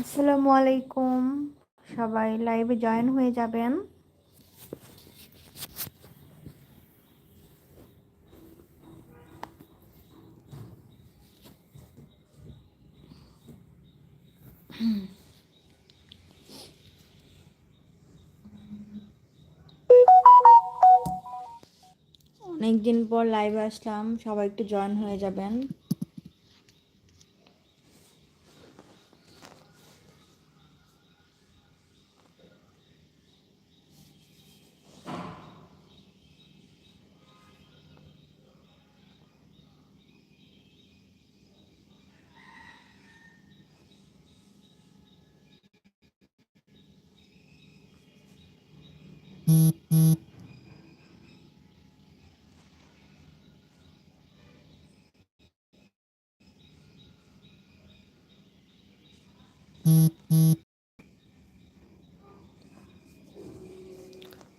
আসসালামু আলাইকুম। সবাই লাইভে জয়েন হয়ে যাবেন। অনেকদিন পর লাইভে আসলাম, সবাই একটু জয়েন হয়ে যাবেন।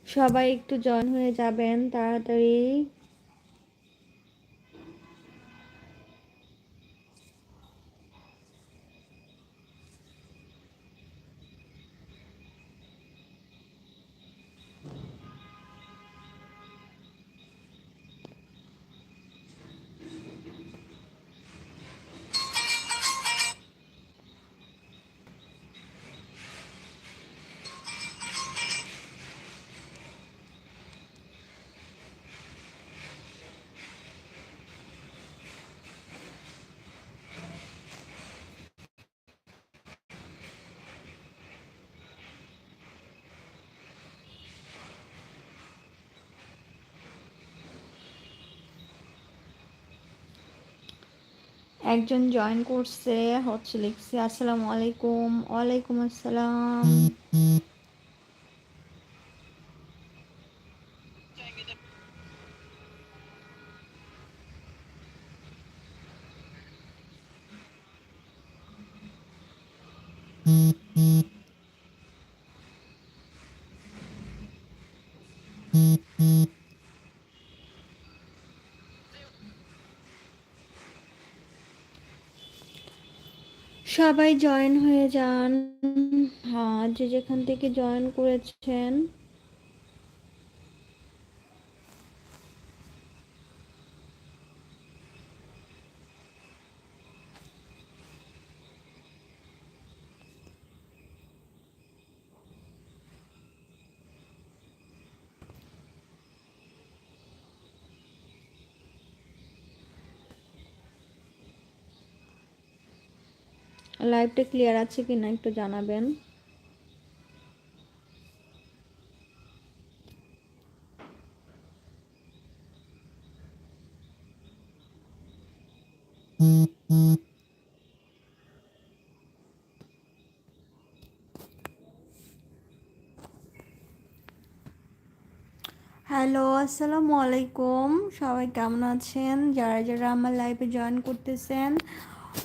সবাই একটু জয়েন হয়ে যাবেন তাড়াতাড়ি। একজন জয়েন করছে হচ্ছে লিখছে আসসালামু আলাইকুম ওয়ালাইকুম আসসালাম। সবাই জয়েন হয়ে যান। হ্যাঁ যে যেখান থেকে জয়েন করেছেন। লাইভটা ক্লিয়ার আছে কি না একটু জানাবেন? হ্যালো আসসালামু আলাইকুম। সবাই কেমন আছেন? যারা যারা আমার লাইভে জয়েন করতেছেন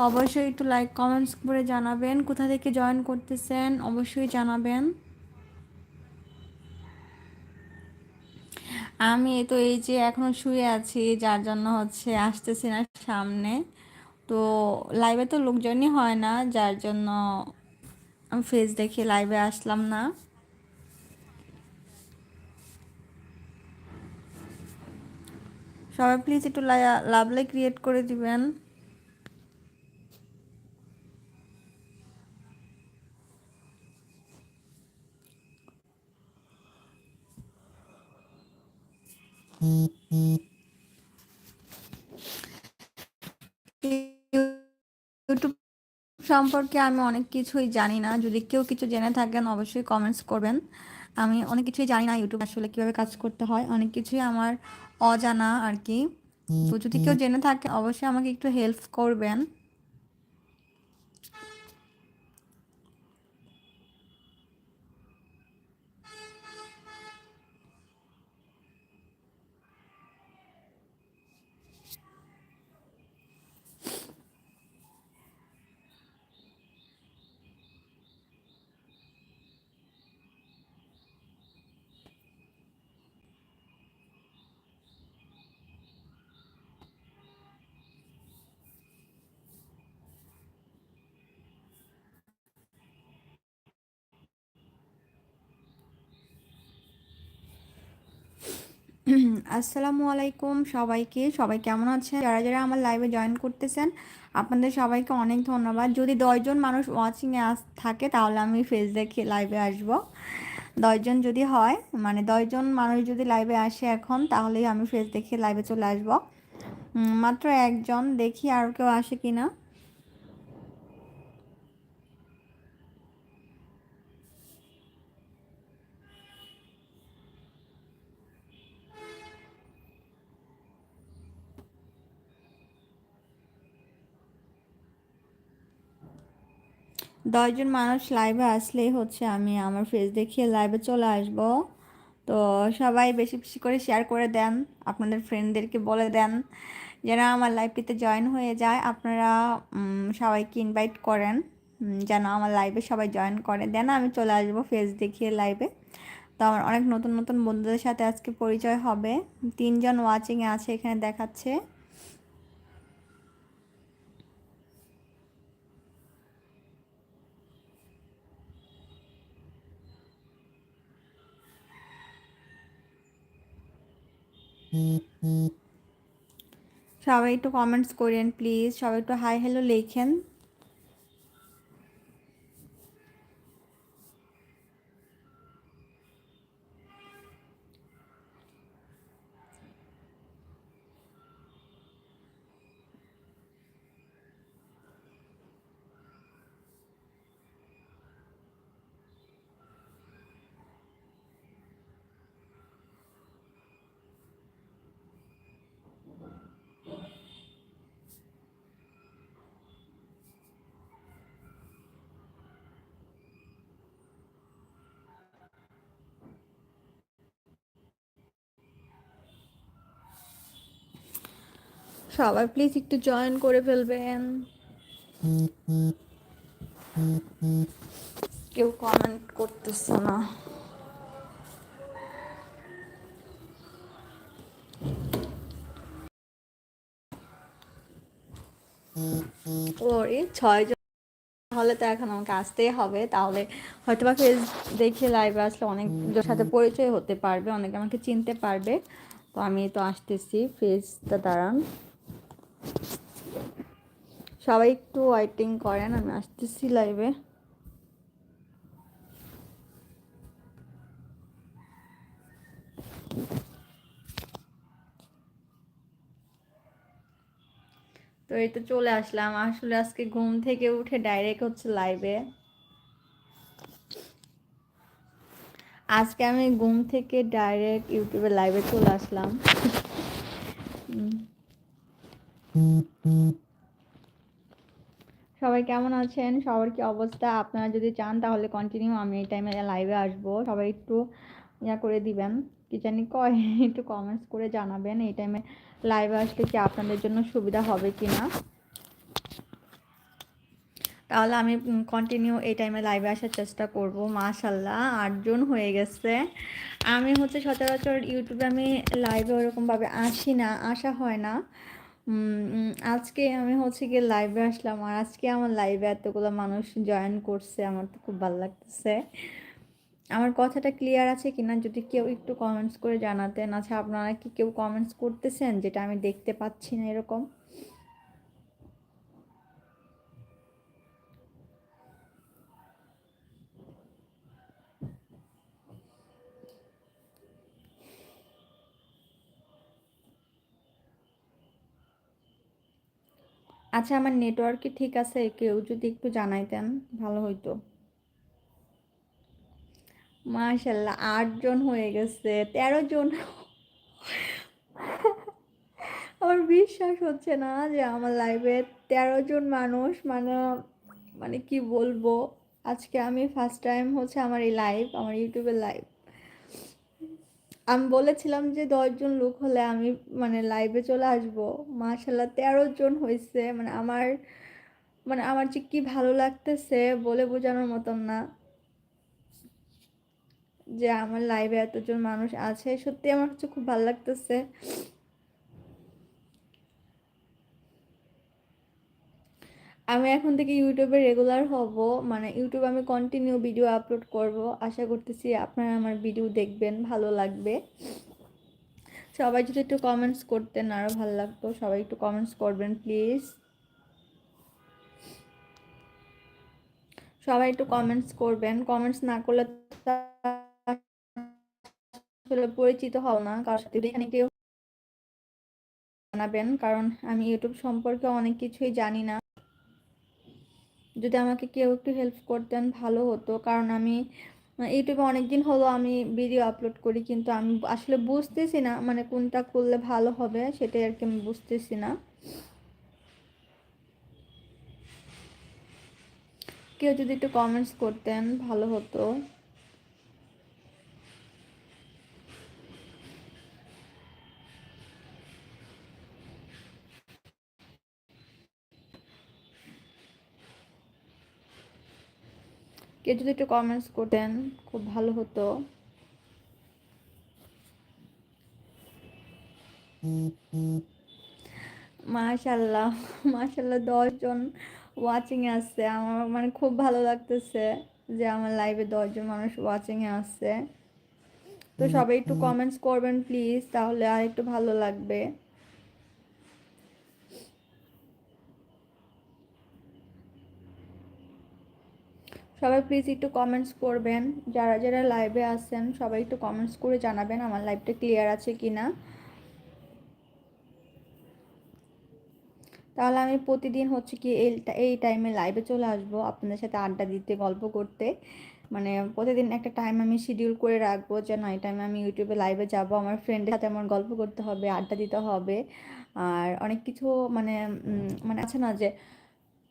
অবশ্যই একটু লাইক কমেন্টস করে জানাবেন। কোথা থেকে জয়েন করতেছেন, অবশ্যই জানাবেন। আমি তো এই যে এখনও শুয়ে আছি, যার জন্য হচ্ছে আসতেছি না সামনে। তো লাইভে তো লোকজনই হয় না, যার জন্য আমি ফেস দেখে লাইভে আসলাম না। সবাই প্লিজ একটু লাভলাই ক্রিয়েট করে দিবেন। ইউটিউব সম্পর্কে আমি অনেক কিছুই জানি না। যদি কেউ কিছু জেনে থাকেন অবশ্যই কমেন্টস করবেন। আমি অনেক কিছুই জানি না ইউটিউব আসলে কীভাবে কাজ করতে হয়। অনেক কিছুই আমার অজানা আর কি তো যদি কেউ জেনে থাকে অবশ্যই আমাকে একটু হেল্প করবেন। আসসালামু আলাইকুম সবাইকে। সবাই কেমন আছেন? যারা যারা আমার লাইভে জয়েন করতেছেন, আপনাদের সবাইকে অনেক ধন্যবাদ। যদি দশজন মানুষ ওয়াচিংয়ে আস থাকে, তাহলে আমি ফেস দেখে লাইভে আসব। দশজন যদি হয় মানে দশজন মানুষ যদি লাইভে আসে এখন, তাহলেই আমি ফেস দেখে লাইভে চলে আসব। মাত্র একজন, দেখি আর কেউ আসে কি না দশজন মানুষ লাইভে আসলেই হচ্ছে আমি আমার ফেস দেখিয়ে লাইভে চলে আসব। তো সবাই বেশি বেশি করে শেয়ার করে দেন, আপনাদের ফ্রেন্ডদেরকে বলে দেন, যারা আমার লাইভটিতে জয়েন হয়ে যায়, আপনারা সবাইকে ইনভাইট করেন যেন আমার লাইভে সবাই জয়েন করে। দেন আমি চলে আসব ফেস দেখিয়ে লাইভে তো আমার অনেক নতুন নতুন বন্ধুদের সাথে আজকে পরিচয় হবে। তিনজন ওয়াচিংয়ে আছে, এখানে দেখাচ্ছে। সবাই একটু কমেন্টস করেন প্লিজ সবাই একটু হাই হ্যালো লেখেন। সবাই প্লিজ একটু জয়েন করে ফেলবেন। কেউ কমেন্ট করতেছে না। ওরে ছয়জন তাহলে তো এখন আমাকে আসতেই হবে। তাহলে হয়তো বা ফেস দেখে লাইভে আসলে অনেকজনের সাথে পরিচয় হতে পারবে অনেকে আমাকে চিনতে পারবে। তো আমি তো আসতেছি ফেসটা দাঁড়ান। সবাই একটু ওয়েটিং করেন, আমি আসতেছি লাইভে তো এই তো চলে আসলাম। আসলে আজকে ঘুম থেকে উঠে ডাইরেক্ট হচ্ছে লাইভে আজকে আমি ঘুম থেকে ডাইরেক্ট ইউটিউবে লাইভে চলে আসলাম। সবাই কেমন আছেন? সবার কি অবস্থা? আপনারা যদি চান তাহলে কন্টিনিউ আমি এই টাইমে লাইভে আসব। সবাই একটু ইয়া করে দিবেন। কি জানি কয়? একটু কমেন্টস করে জানাবেন এই টাইমে লাইভে আসলে কি আপনাদের জন্য সুবিধা হবে কি না তাহলে আমি কন্টিনিউ এই টাইমে লাইভে আসার চেষ্টা করব মাশাল্লাহ আটজন হয়ে গেছে। আমি হচ্ছে সচরাচর ইউটিউবে আমি লাইভে ওরকমভাবে আসি না, আসা হয় না। আজকে আমি হচ্ছে গিয়ে লাইভে আসলাম আর আজকে আমার লাইভে এতগুলো মানুষ জয়েন করছে, আমার তো খুব ভালো লাগতেছে। আমার কথাটা ক্লিয়ার আছে কি না যদি কেউ একটু কমেন্টস করে জানাতেন। আচ্ছা আপনারা কি কেউ কমেন্টস করতেছেন যেটা আমি দেখতে পাচ্ছি না এরকম? আচ্ছা আমার নেটওয়ার্ক ঠিক আছে, কেউ যদি একটু জানাইতেন, ভালো হইতো। মাশাল্লাহ আটজন হয়ে গেছে, তেরো জন। আমার বিশ্বাস হচ্ছে না যে আমার লাইভে তেরো জন মানুষ মানে মানে কি বলব? আজকে আমি ফার্স্ট টাইম হচ্ছে আমার এই লাইভ আমার ইউটিউবের লাইভ আমি বলেছিলাম যে দশজন লোক হলে আমি মানে লাইভে চলে আসব। মাশাল্লাহ তেরো জন হয়েছে মানে আমার মানে আমার যে কী ভালো লাগতেছে বলে বোঝানোর মতন না। যে আমার লাইভে এতজন মানুষ আছে। সত্যি আমার হচ্ছে খুব ভালো লাগতেছে। আমি এখন থেকে ইউটিউবে রেগুলার হব মানে ইউটিউব আমি কন্টিনিউ ভিডিও আপলোড করব। আশা করতেছি আপনারা আমার ভিডিও দেখবেন, ভালো লাগবে। সবাই যদি একটু কমেন্টস করতেন আরও ভালো লাগতো, সবাই একটু কমেন্টস করবেন প্লিজ সবাই একটু কমেন্টস করবেন কমেন্টস না করলে পরিচিত হও না সাথে এখানে কেউ জানাবেন, কারণ আমি ইউটিউব সম্পর্কে অনেক কিছুই জানি না। যদি আমাকে কেউ একটু হেল্প করতেন, ভালো হতো। কারণ আমি ইউটিউবে অনেক দিন হলো আমি ভিডিও আপলোড করি, কিন্তু আমি আসলে বুঝতেছি না মানে কোনটা করলে ভালো হবে সেটাই আর কি আমি বুঝতেছি না। কেউ যদি একটু কমেন্টস করতেন, ভালো হতো। কেউ যদি একটু কমেন্টস করতেন খুব ভালো হতো। মাশাল্লাহ মাশাল্লাহ দশজন ওয়াচিংয়ে আসছে। আমার মানে খুব ভালো লাগতেছে যে আমার লাইভে দশজন মানুষ ওয়াচিংয়ে আসছে। তো সবাই একটু কমেন্টস করবেন প্লিজ তাহলে আর একটু ভালো লাগবে। সবাই প্লিজ একটু কমেন্টস করবেন। যারা যারা লাইভে আসছেন সবাই একটু কমেন্টস করে জানাবেন আমার লাইভটা ক্লিয়ার আছে কি না তাহলে আমি প্রতিদিন হচ্ছে কি এই টাইমে লাইভে চলে আসব, আপনাদের সাথে আড্ডা দিতে, গল্প করতে। মানে প্রতিদিন একটা টাইম আমি শিডিউল করে রাখব যে না, এই টাইমে আমি ইউটিউবে লাইভে যাব, আমার ফ্রেন্ডের সাথে আমার গল্প করতে হবে, আড্ডা দিতে হবে। আর অনেক কিছু মানে মানে আছে না যে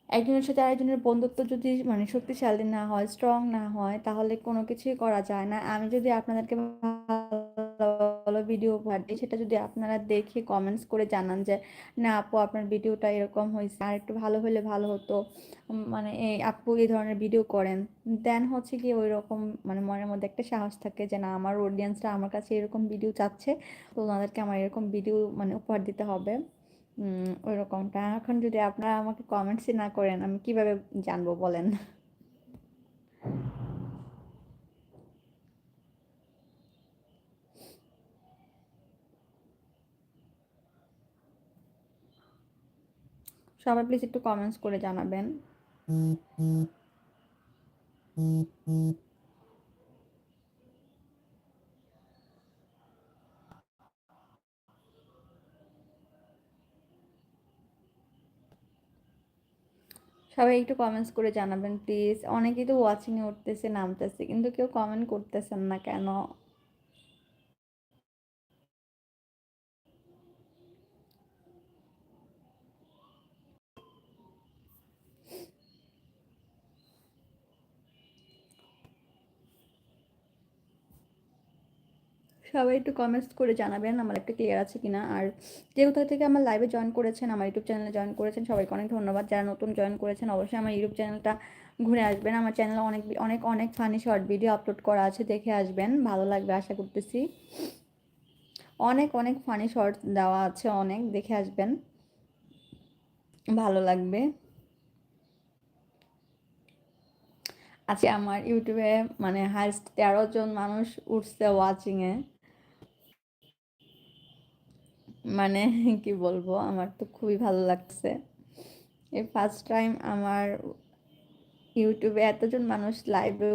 একজনের সাথে আরেকজনের বন্ধুত্ব যদি মানে শক্তিশালী না হয় স্ট্রং না হয়, তাহলে কোনো কিছুই করা যায় না। আমি যদি আপনাদেরকে ভালো ভিডিও দিই, সেটা যদি আপনারা দেখে কমেন্টস করে জানান যে, না আপু, আপনার ভিডিওটা এরকম হয়েছে। আর একটু ভালো হলে ভালো হতো। মানে এই আপু এই ধরনের ভিডিও করেন। দেন হচ্ছে কি ওই রকম মানে মনের মধ্যে একটা সাহস থাকে যে, না, আমার অডিয়েন্সরা আমার কাছে এরকম ভিডিও চাচ্ছে। তো ওনাদেরকে আমার এরকম ভিডিও মানে উপহার দিতে হবে। ওই রকমটা এখন যদি আপনারা আমাকে কমেন্টসই না করেন, আমি কীভাবে জানব বলেন? সবাই প্লিজ একটু কমেন্টস করে জানাবেন। সবাই একটু কমেন্টস করে জানাবেন প্লিজ অনেকেই তো ওয়াচিংয়ে উঠতেছে, নামতেছে, কিন্তু কেউ কমেন্ট করতেছেন না কেন? সবাই একটু কমেন্টস করে জানাবেন, আমার একটা ক্লিয়ার আছে কিনা। আর যে কোথা থেকে আমার লাইভে জয়েন করেছেন, আমার ইউটিউব চ্যানেলে জয়েন করেছেন, সবাইকে অনেক ধন্যবাদ। যারা নতুন জয়েন করেছেন, অবশ্যই আমার ইউটিউব চ্যানেলটা ঘুরে আসবেন। আমার চ্যানেলে অনেক অনেক অনেক ফানি শর্ট ভিডিও আপলোড করা আছে, দেখে আসবেন। ভালো লাগবে, আশা করতেছি। অনেক অনেক ফানি শর্ট দেওয়া আছে, অনেক, দেখে আসবেন। ভালো লাগবে। আজকে আমার ইউটিউবে মানে হাইস্ট তেরো জন মানুষ উঠছে ওয়াচিংয়ে মানে কি বলব? আমার তো খুবই ভালো লাগছে। এই ফার্স্ট টাইম আমার ইউটিউবে এতজন মানুষ লাইভে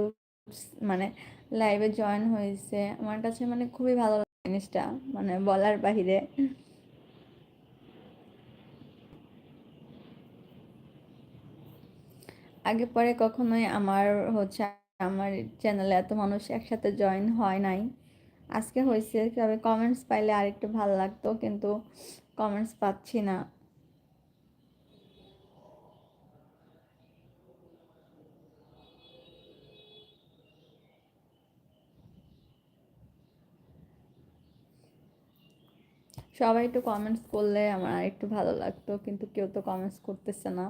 মানে লাইভে জয়েন হয়েছে। আমার কাছে মানে খুবই ভালো জিনিসটা মানে বলার বাহিরে। আগে পরে কখনোই আমার হচ্ছে, আমার চ্যানেলে এত মানুষ একসাথে জয়েন হয় নাই। আজকে হয়েছে তবে কমেন্টস পাইলে আর একটু ভালো লাগতো, কিন্তু কমেন্টস পাচ্ছি না। সবাই একটু কমেন্টস করলে আমার একটু ভালো লাগতো, কিন্তু কেউ তো কমেন্টস করতেছে না।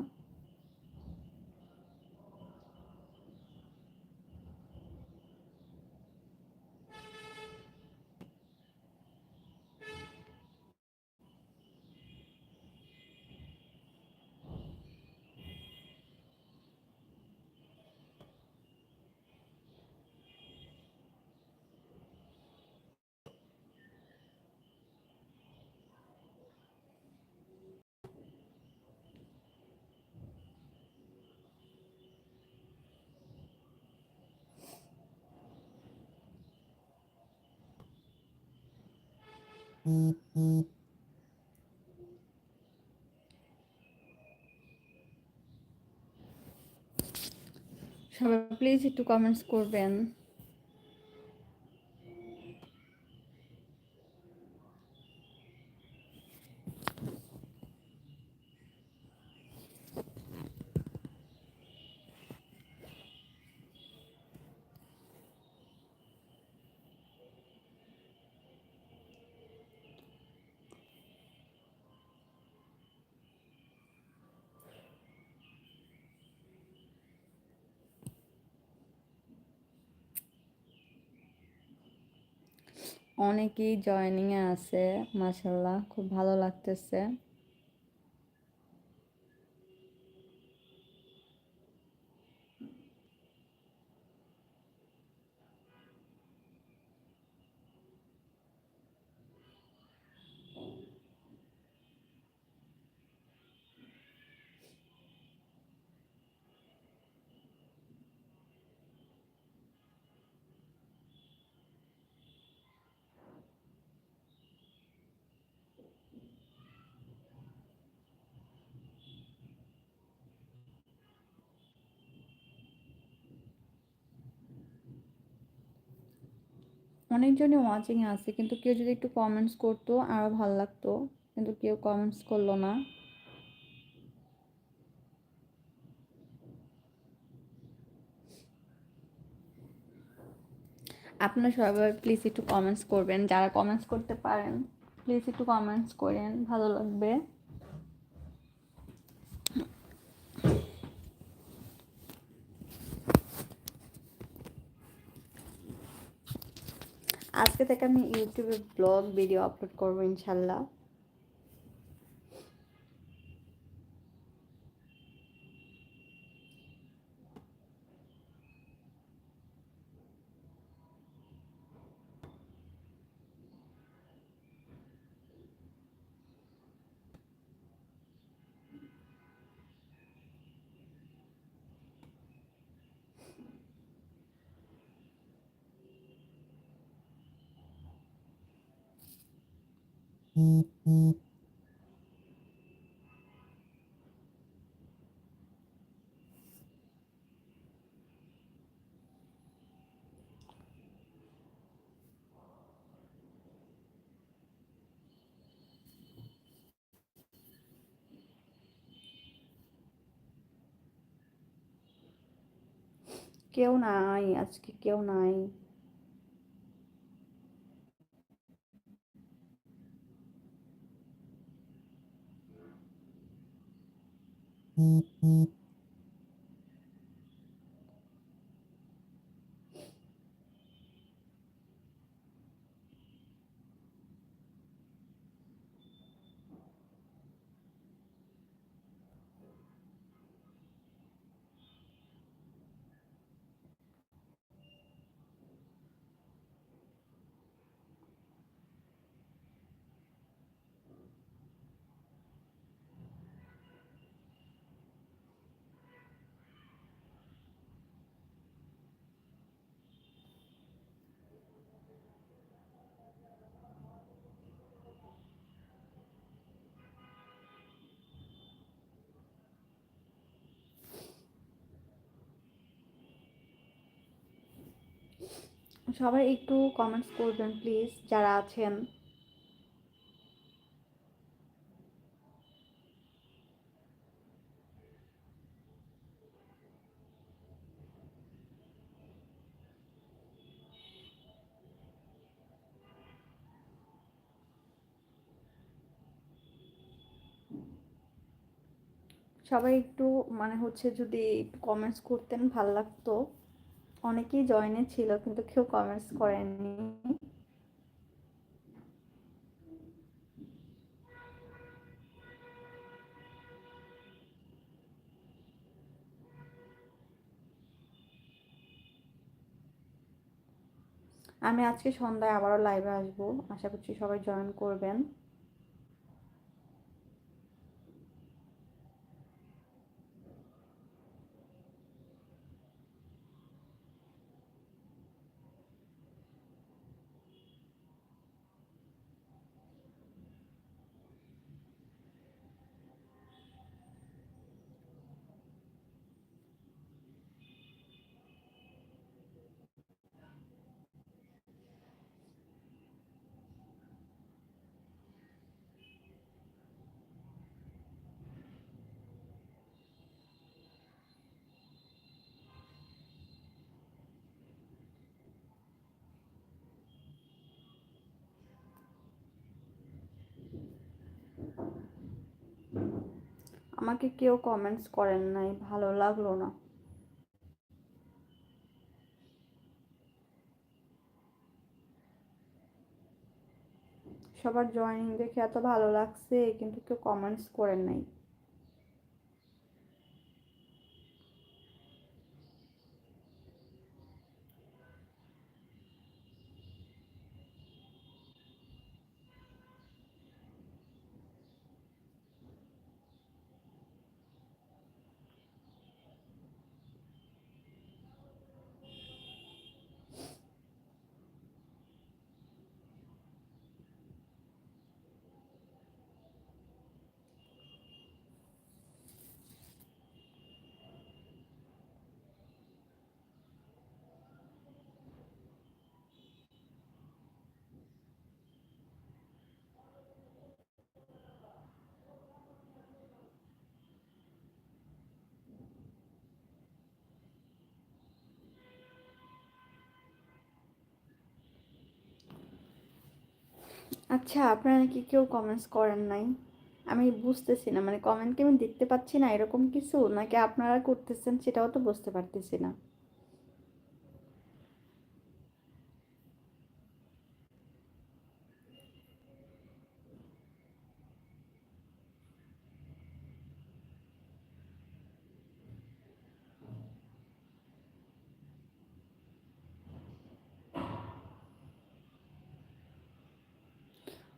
সবাই প্লিজ একটু কমেন্টস করবেন। অনেকেই জয়নিংয়ে আছে মাসাল্লাহ খুব ভালো লাগতেছে। অনেকজনই ওয়াচিংয়ে আছে, কিন্তু কেউ যদি একটু কমেন্টস করতো আরও ভালো লাগতো। কিন্তু কেউ কমেন্টস করল না। আপনারা সবাই প্লিজ একটু কমেন্টস করবেন। যারা কমেন্টস করতে পারেন প্লিজ একটু কমেন্টস করেন। ভালো লাগবে। আজকে থেকে আমি ইউটিউবে ব্লগ ভিডিও আপলোড করব ইনশাল্লাহ। কেউ নাই আজকে কেউ নাই Mm-hmm. সবাই একটু কমেন্টস করবেন প্লিজ যারা আছেন। সবাই একটু মানে হচ্ছে যদি একটু কমেন্টস করতেন, ভালো লাগতো। অনেকেই জয়েনে ছিল, কিন্তু কেউ কমেন্টস করেনি। আমি আজকে সন্ধ্যায় আবারও লাইভে আসব। আশা করছি সবাই জয়েন করবেন। আমাকে কেউ কমেন্টস করেন নাই, ভালো লাগল না। সবার জয়নিং দেখে এত ভালো লাগছে, কিন্তু কেউ কমেন্টস করেন নাই। আচ্ছা আপনারা নাকি কেউ কমেন্টস করেন নাই? আমি বুঝতেছি না মানে কমেন্ট কি আমি দেখতে পাচ্ছি না এরকম কিছু? নাকি আপনারা করতেছেন সেটাও তো বুঝতে পারতেছি না।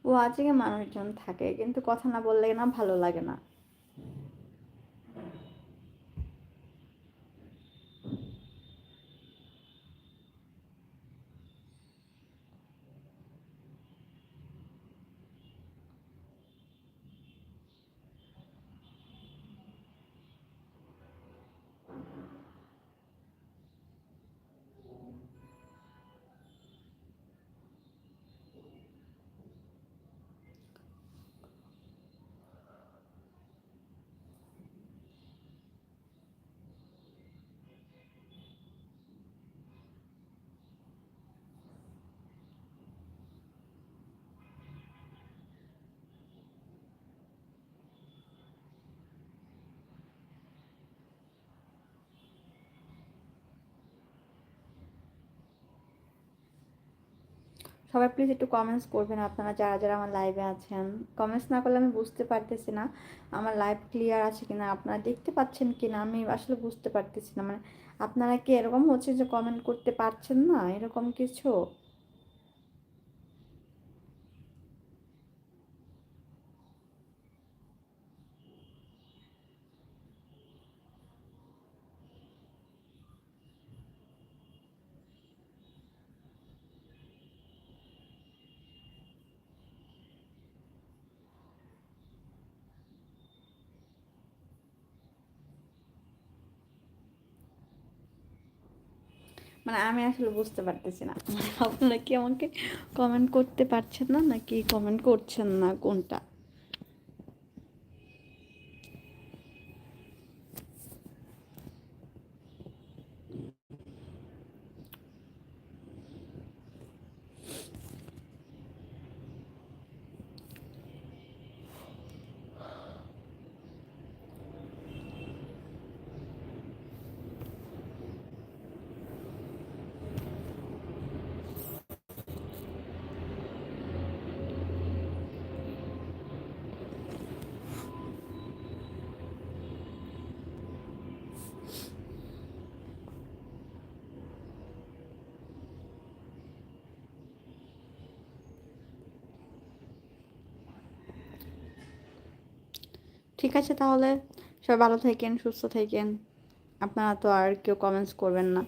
ও আজকে মানুষজন থাকে কিন্তু কথা না বললে না ভালো লাগে না। সবাই প্লিজ একটু কমেন্টস করবেন আপনারা, যারা যারা আমার লাইভে আছেন। কমেন্টস না করলে আমি বুঝতে পারতেছি না, আমার লাইভ ক্লিয়ার আছে কিনা, আপনারা দেখতে পাচ্ছেন কিনা, আমি আসলে বুঝতে পারতেছি না। মানে আপনারা কি এরকম হচ্ছে যে কমেন্ট করতে পারছেন না? এরকম কিছু? মানে আমি আসলে বুঝতে পারতেছি না। আপনারা কি আমাকে কমেন্ট করতে পারছেন না নাকি কমেন্ট করছেন না কোনটা? ঠিক আছে তাহলে সবাই ভালো থাকেন, সুস্থ থাকেন। আপনারা তো আর কেউ কমেন্টস করবেন না।